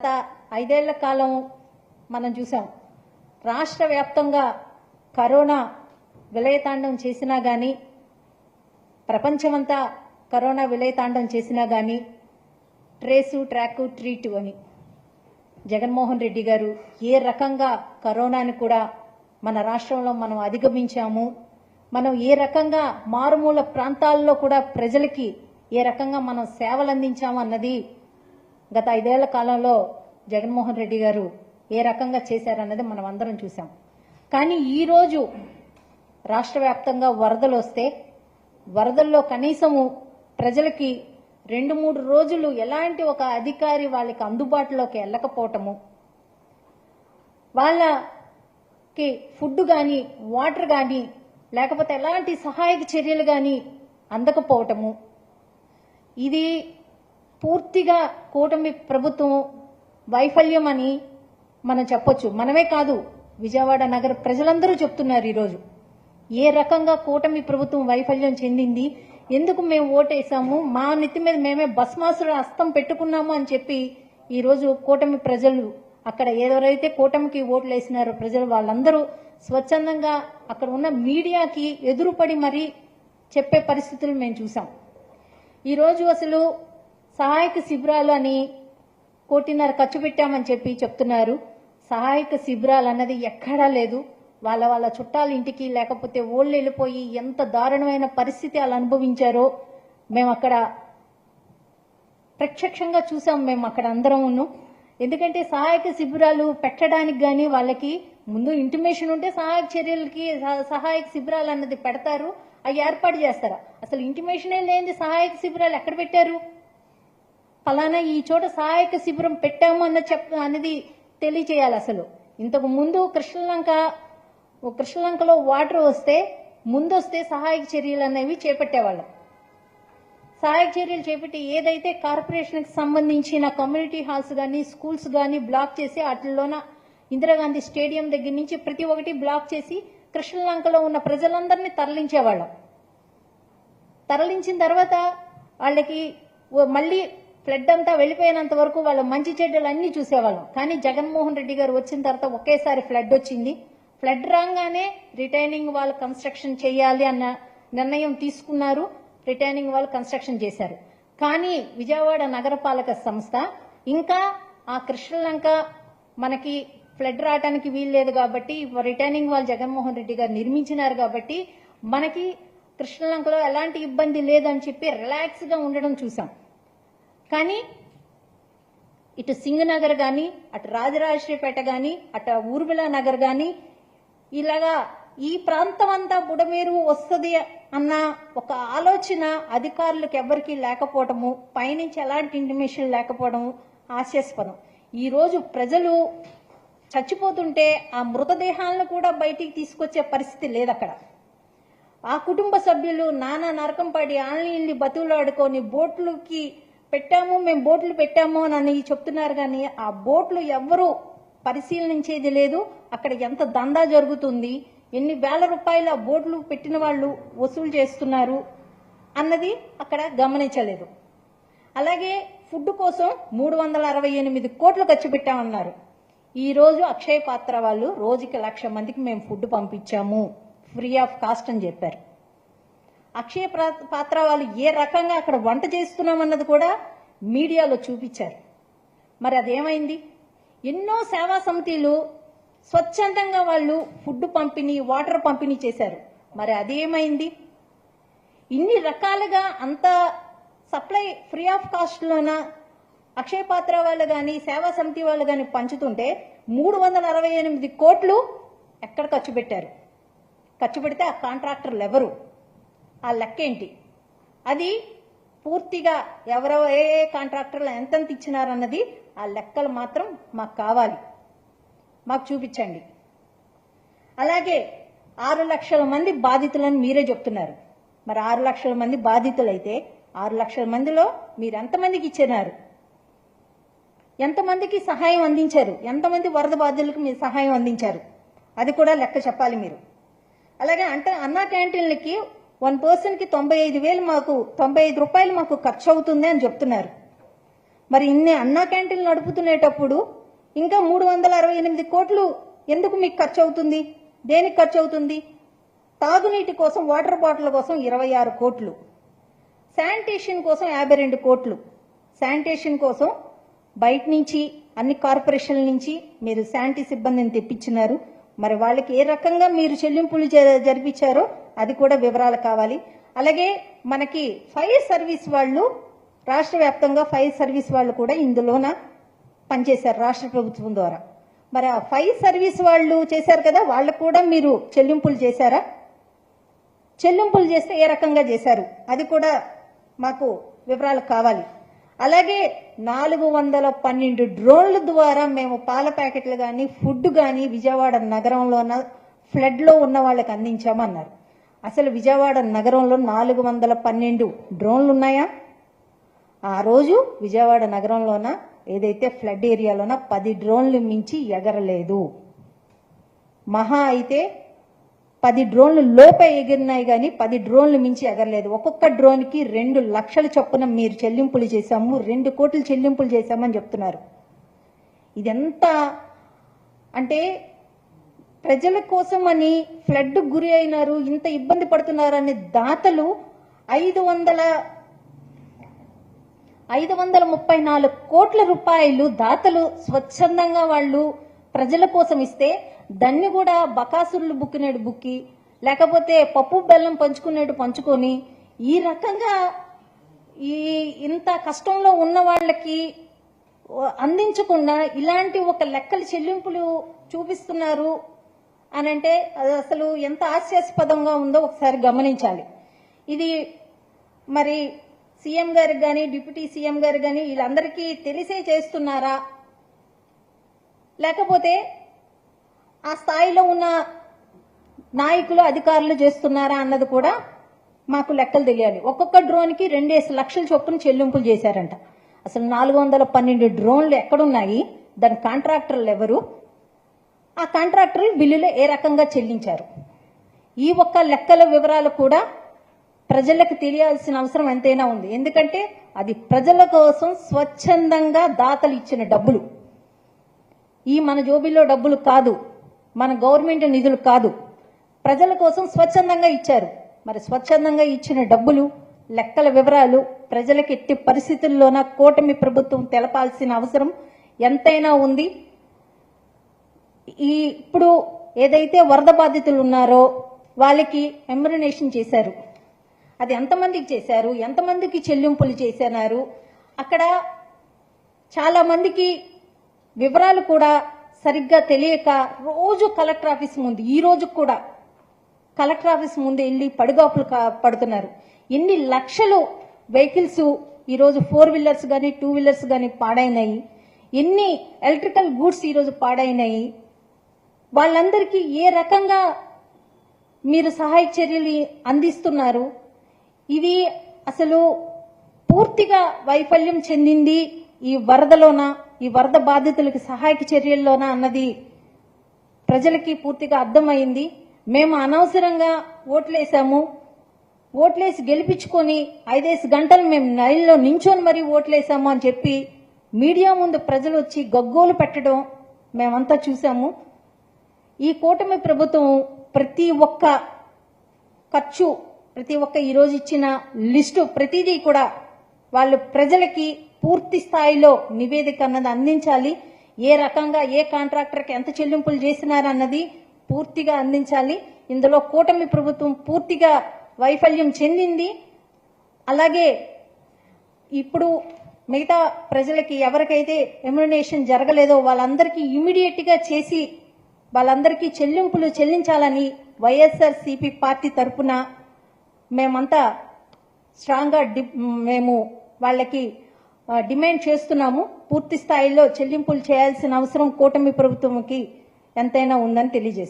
గత ఐదేళ్ళ కాలం మనం చూసాం రాష్ట్ర వ్యాప్తంగా కరోనా విలయతాండం చేసినా గాని ప్రపంచమంతా కరోనా విలయతాండం చేసినా గాని ట్రేసు ట్రాకు ట్రీట్ అని జగన్మోహన్ రెడ్డి గారు ఏ రకంగా కరోనాని కూడా మన రాష్ట్రంలో మనం అధిగమించాము మనం ఏ రకంగా మారుమూల ప్రాంతాల్లో కూడా ప్రజలకి ఏ రకంగా మనం సేవలు అందించాము అన్నది గత ఐదేళ్ళ కాలంలో జగన్మోహన్ రెడ్డి గారు ఏ రకంగా చేశారన్నది మనం అందరం చూసాం కానీ ఈరోజు రాష్ట్ర వ్యాప్తంగా వరదలు వస్తే వరదల్లో కనీసము ప్రజలకి రెండు మూడు రోజులు ఎలాంటి ఒక అధికారి వాళ్ళకి అందుబాటులోకి వెళ్ళకపోవటము వాళ్ళకి ఫుడ్ కానీ వాటర్ కానీ లేకపోతే ఎలాంటి సహాయక చర్యలు కానీ అందకపోవటము ఇది పూర్తిగా కూటమి ప్రభుత్వం వైఫల్యం అని మనం చెప్పొచ్చు. మనమే కాదు విజయవాడ నగర ప్రజలందరూ చెప్తున్నారు ఈరోజు. ఏ రకంగా కూటమి ప్రభుత్వం వైఫల్యం చెందింది? ఎందుకు మేము ఓటేసాము? మా నెత్తి మీద మేమే భస్మాసుర హస్తం పెట్టుకున్నాము అని చెప్పి ఈరోజు కూటమి ప్రజలు అక్కడ ఎవరైతే కూటమికి ఓట్లు వేసినారో ప్రజలు వాళ్ళందరూ స్వచ్ఛందంగా అక్కడ ఉన్న మీడియాకి ఎదురుపడి మరీ చెప్పే పరిస్థితులు మేము చూసాం. ఈరోజు అసలు సహాయక శిబిరాలు అని కోటిన్నర ఖర్చు పెట్టామని చెప్పి చెప్తున్నారు. సహాయక శిబిరాలు అన్నది ఎక్కడా లేదు. వాళ్ళ వాళ్ళ చుట్టాల ఇంటికి లేకపోతే ఓళ్ళు వెళ్ళిపోయి ఎంత దారుణమైన పరిస్థితి వాళ్ళు అనుభవించారో మేము అక్కడ ప్రత్యక్షంగా చూసాం. మేము అక్కడ అందరం ఎందుకంటే సహాయక శిబిరాలు పెట్టడానికి కానీ వాళ్ళకి ముందు ఇంటిమేషన్ ఉంటే సహాయక చర్యలకి సహ- సహాయక శిబిరాలు అన్నది పెడతారు. అవి ఏర్పాటు చేస్తారా. అసలు ఇంటిమేషనే లేని సహాయక శిబిరాలు ఎక్కడ పెట్టారు? ఫలానా ఈ చోట సహాయక శిబిరం పెట్టాము అన్న చెప్ అనేది తెలియచేయాలి అసలు. ఇంతకు ముందు కృష్ణలంక కృష్ణలంకలో వాటర్ వస్తే ముందు వస్తే సహాయక చర్యలు అనేవి చేపట్టేవాళ్ళం. సహాయక చర్యలు చేపట్టి ఏదైతే కార్పొరేషన్కి సంబంధించిన కమ్యూనిటీ హాల్స్ కానీ స్కూల్స్ కానీ బ్లాక్ చేసి వాటిల్లోన ఇందిరాగాంధీ స్టేడియం దగ్గర నుంచి ప్రతి ఒక్కటి బ్లాక్ చేసి కృష్ణలంకలో ఉన్న ప్రజలందరినీ తరలించేవాళ్ళం. తరలించిన తర్వాత వాళ్ళకి మళ్ళీ ఫ్లడ్ అంతా వెళ్ళిపోయినంత వరకు వాళ్ళ మంచి చెడ్డలు అన్ని చూసేవాళ్ళం. కానీ జగన్మోహన్ రెడ్డి గారు వచ్చిన తర్వాత ఒకేసారి ఫ్లడ్ వచ్చింది. ఫ్లడ్ రాగానే రిటైనింగ్ వాళ్ళు కన్స్ట్రక్షన్ చేయాలి అన్న నిర్ణయం తీసుకున్నారు. రిటైనింగ్ వాళ్ళు కన్స్ట్రక్షన్ చేశారు. కానీ విజయవాడ నగరపాలక సంస్థ ఇంకా ఆ కృష్ణలంక మనకి ఫ్లడ్ రావడానికి వీల్లేదు కాబట్టి రిటైనింగ్ వాళ్ళు జగన్మోహన్ రెడ్డి గారు నిర్మించినారు కాబట్టి మనకి కృష్ణలంకలో ఎలాంటి ఇబ్బంది లేదని చెప్పి రిలాక్స్గా ఉండడం చూసాం. కానీ ఇటు సింగనగర్ కానీ అటు రాజరాజేశ్వరిపేట కానీ అటు ఊర్మిళ నగర్ కానీ ఇలాగా ఈ ప్రాంతం అంతా బుడమేరు వస్తుంది అన్న ఒక ఆలోచన అధికారులకు ఎవ్వరికీ లేకపోవడము పైనుంచి ఎలాంటి ఇంటిమేషన్ లేకపోవడం ఆశాస్పదం ఈరోజు ప్రజలు చచ్చిపోతుంటే ఆ మృతదేహాలను కూడా బయటికి తీసుకొచ్చే పరిస్థితి లేదు అక్కడ ఆ కుటుంబ సభ్యులు నానా నరకం పడి ఆన్లైన్లు బతుకులాడుకొని బోట్లకి పెట్టాము మేము బోట్లు పెట్టాము అని చెప్తున్నారు కానీ ఆ బోట్లు ఎవరు పరిశీలించేది లేదు. అక్కడ ఎంత దందా జరుగుతుంది ఎన్ని వేల రూపాయలు ఆ బోట్లు పెట్టిన వాళ్ళు వసూలు చేస్తున్నారు అన్నది అక్కడ గమనించలేదు. అలాగే ఫుడ్ కోసం మూడు వందల అరవై ఎనిమిది కోట్లు ఖర్చు పెట్టామన్నారు. ఈరోజు అక్షయ పాత్ర వాళ్ళు రోజుకి లక్ష మందికి మేము ఫుడ్ పంపించాము ఫ్రీ ఆఫ్ కాస్ట్ అని చెప్పారు. అక్షయ పాత్ర వాళ్ళు ఏ రకంగా అక్కడ వంట చేస్తున్నామన్నది కూడా మీడియాలో చూపించారు. మరి అదేమైంది? ఎన్నో సేవా సమితిలు స్వచ్ఛందంగా వాళ్ళు ఫుడ్ పంపిణీ వాటర్ పంపిణీ చేశారు. మరి అదేమైంది? ఇన్ని రకాలుగా అంత సప్లై ఫ్రీ ఆఫ్ కాస్ట్లోన అక్షయ పాత్ర వాళ్ళు కానీ సేవా సమితి వాళ్ళు కానీ పంచుతుంటే మూడు వందల అరవై ఎనిమిది కోట్లు ఎక్కడ ఖర్చు పెట్టారు? ఖర్చు పెడితే ఆ కాంట్రాక్టర్లు ఎవరు? ఆ లెక్క ఏంటి? అది పూర్తిగా ఎవరో ఏ ఏ కాంట్రాక్టర్లు ఎంతెంత ఇచ్చినారన్నది ఆ లెక్కలు మాత్రం మాకు కావాలి. మాకు చూపించండి. అలాగే ఆరు లక్షల మంది బాధితులని మీరే చెప్తున్నారు. మరి ఆరు లక్షల మంది బాధితులైతే ఆరు లక్షల మందిలో మీరు ఎంతమందికి ఇచ్చినారు? ఎంతమందికి సహాయం అందించారు? ఎంతమంది వరద బాధితులకు మీరు సహాయం అందించారు? అది కూడా లెక్క చెప్పాలి మీరు. అలాగే అంటే అన్నా క్యాంటీన్లకి వన్ పర్సన్కి తొంభై ఐదు వేలు మాకు తొంభై ఐదు రూపాయలు మాకు ఖర్చు అవుతుంది అని చెప్తున్నారు. మరి ఇన్ని అన్నా క్యాంటీన్లు నడుపుతునేటప్పుడు ఇంకా మూడు వందల అరవై ఎనిమిది కోట్లు ఎందుకు మీకు ఖర్చు అవుతుంది దేనికి ఖర్చు అవుతుంది తాగునీటి కోసం వాటర్ బాటిల్ కోసం ఇరవై ఆరు కోట్లు. శానిటేషన్ కోసం యాభై రెండు కోట్లు. శానిటేషన్ కోసం బయట నుంచి అన్ని కార్పొరేషన్ల నుంచి మీరు శానిటీ సిబ్బందిని తెప్పించినారు. మరి వాళ్ళకి ఏ రకంగా మీరు చెల్లింపులు జ- జరిపించారో అది కూడా వివరాలు కావాలి. అలాగే మనకి ఫైర్ సర్వీస్ వాళ్ళు రాష్ట్ర వ్యాప్తంగా ఫైర్ సర్వీస్ వాళ్ళు కూడా ఇందులోన పనిచేశారు రాష్ట్ర ప్రభుత్వం ద్వారా. మరి ఆ ఫైర్ సర్వీస్ వాళ్ళు చేశారు కదా వాళ్ళకు కూడా మీరు చెల్లింపులు చేశారా? చెల్లింపులు చేస్తే ఏ రకంగా చేశారు? అది కూడా మాకు వివరాలు కావాలి. అలాగే నాలుగు వందల పన్నెండు డ్రోన్ల ద్వారా మేము పాల ప్యాకెట్లు కానీ ఫుడ్ కానీ విజయవాడ నగరంలోన ఫ్లడ్లో ఉన్న వాళ్ళకి అందించామన్నారు. అసలు విజయవాడ నగరంలో నాలుగు వందల పన్నెండు డ్రోన్లు ఉన్నాయా ఆ రోజు విజయవాడ నగరంలోన ఏదైతే ఫ్లడ్ ఏరియాలోన పది డ్రోన్లు మించి ఎగరలేదు. మహా అయితే పది డ్రోన్లు లోపే ఎగిరినాయి కానీ పది డ్రోన్లు మించి ఎగరలేదు. ఒక్కొక్క డ్రోన్కి రెండు లక్షల చొప్పున మీరు చెల్లింపులు చేశాము రెండు కోట్లు చెల్లింపులు చేశామని చెప్తున్నారు. ఇదెంత అంటే ప్రజల కోసం అని ఫ్లడ్ గురి అయినారు ఇంత ఇబ్బంది పడుతున్నారు అనే దాతలు ఐదు వందల ఐదు వందల ముప్పై నాలుగు కోట్ల రూపాయలు దాతలు స్వచ్ఛందంగా వాళ్ళు ప్రజల కోసం ఇస్తే దాన్ని కూడా బకాసురులు బుక్కినేడు బుక్కి లేకపోతే పప్పు బెల్లం పంచుకునేటు పంచుకొని ఈ రకంగా ఈ ఇంత కష్టంలో ఉన్న వాళ్ళకి అందించకుండా ఇలాంటి ఒక లెక్కల చెల్లింపులు చూపిస్తున్నారు అని అంటే అది అసలు ఎంత హాస్యాస్పదంగా ఉందో ఒకసారి గమనించాలి. ఇది మరి సీఎం గారికి కానీ డిప్యూటీ సీఎం గారికి కానీ వీళ్ళందరికీ తెలిసే చేస్తున్నారా? లేకపోతే ఆ స్థాయిలో ఉన్న నాయకులు అధికారులు చేస్తున్నారా అన్నది కూడా మాకు లెక్కలు తెలియాలి. ఒక్కొక్క డ్రోన్కి రెండేసి లక్షల చొప్పున చెల్లింపులు చేశారంట. అసలు నాలుగు వందల పన్నెండు డ్రోన్లు ఎక్కడున్నాయి? దాని కాంట్రాక్టర్లు ఎవరు? ఆ కాంట్రాక్టర్లు బిల్లులు ఏ రకంగా చెల్లించారు? ఈ ఒక్క లెక్కల వివరాలు కూడా ప్రజలకు తెలియాల్సిన అవసరం ఎంతైనా ఉంది. ఎందుకంటే అది ప్రజల కోసం స్వచ్ఛందంగా దాతలు ఇచ్చిన డబ్బులు. ఈ మన జోబిలో డబ్బులు కాదు మన గవర్నమెంట్ నిధులు కాదు. ప్రజల కోసం స్వచ్ఛందంగా ఇచ్చారు. మరి స్వచ్ఛందంగా ఇచ్చిన డబ్బులు లెక్కల వివరాలు ప్రజలకు ఎట్టి పరిస్థితుల్లోన కూటమి ప్రభుత్వం తెలపాల్సిన అవసరం ఎంతైనా ఉంది. ఈ ఇప్పుడు ఏదైతే వరద బాధితులు ఉన్నారో వాళ్ళకి ఎమ్యునరేషన్ చేశారు. అది ఎంతమందికి చేశారు? ఎంతమందికి చెల్లింపులు చేశారు? అక్కడ చాలా మందికి వివరాలు కూడా సరిగ్గా తెలియక రోజు కలెక్టర్ ఆఫీస్ ముందు ఈ రోజు కూడా కలెక్టర్ ఆఫీస్ ముందు వెళ్ళి పడిగాపులు కా- పడుతున్నారు. ఎన్ని లక్షలు వెహికల్స్ ఈరోజు ఫోర్ వీలర్స్ కానీ టూ వీలర్స్ కానీ పాడైనాయి. ఎన్ని ఎలక్ట్రికల్ గూడ్స్ ఈరోజు పాడైనాయి. వాళ్ళందరికీ ఏ రకంగా మీరు సహాయ చర్యలు అందిస్తున్నారు? ఇది అసలు పూర్తిగా వైఫల్యం చెందింది ఈ వరదలోన ఈ వరద బాధితులకి సహాయక చర్యల్లోన అన్నది ప్రజలకి పూర్తిగా అర్థమైంది. మేము అనవసరంగా ఓట్లేసాము. ఓట్లేసి గెలిపించుకొని ఐదేసి గంటలు మేము నైల్లో నించొని మరీ ఓట్లేసాము అని చెప్పి మీడియా ముందు ప్రజలు వచ్చి గగ్గోలు పెట్టడం మేమంతా చూసాము. ఈ కూటమి ప్రభుత్వం ప్రతి ఒక్క ఖర్చు ప్రతి ఒక్క ఈరోజు ఇచ్చిన లిస్టు ప్రతిదీ కూడా వాళ్ళు ప్రజలకి పూర్తి స్థాయిలో నివేదిక అన్నది అందించాలి. ఏ రకంగా ఏ కాంట్రాక్టర్కి ఎంత చెల్లింపులు చేసినారన్నది పూర్తిగా అందించాలి. ఇందులో కూటమి ప్రభుత్వం పూర్తిగా వైఫల్యం చెందింది. అలాగే ఇప్పుడు మిగతా ప్రజలకి ఎవరికైతే ఎమ్యునేషన్ జరగలేదో వాళ్ళందరికీ ఇమీడియట్గా చేసి వాళ్ళందరికీ చెల్లింపులు చెల్లించాలని వైఎస్ఆర్ సిపి పార్టీ తరపున మేమంతా స్ట్రాంగ్గా డి- మేము వాళ్ళకి డిమాండ్ చేస్తున్నాము. పూర్తి స్థాయిలో చెల్లింపులు చేయాల్సిన అవసరం కూటమి ప్రభుత్వంకి ఎంతైనా ఉందని తెలియజేస్తుంది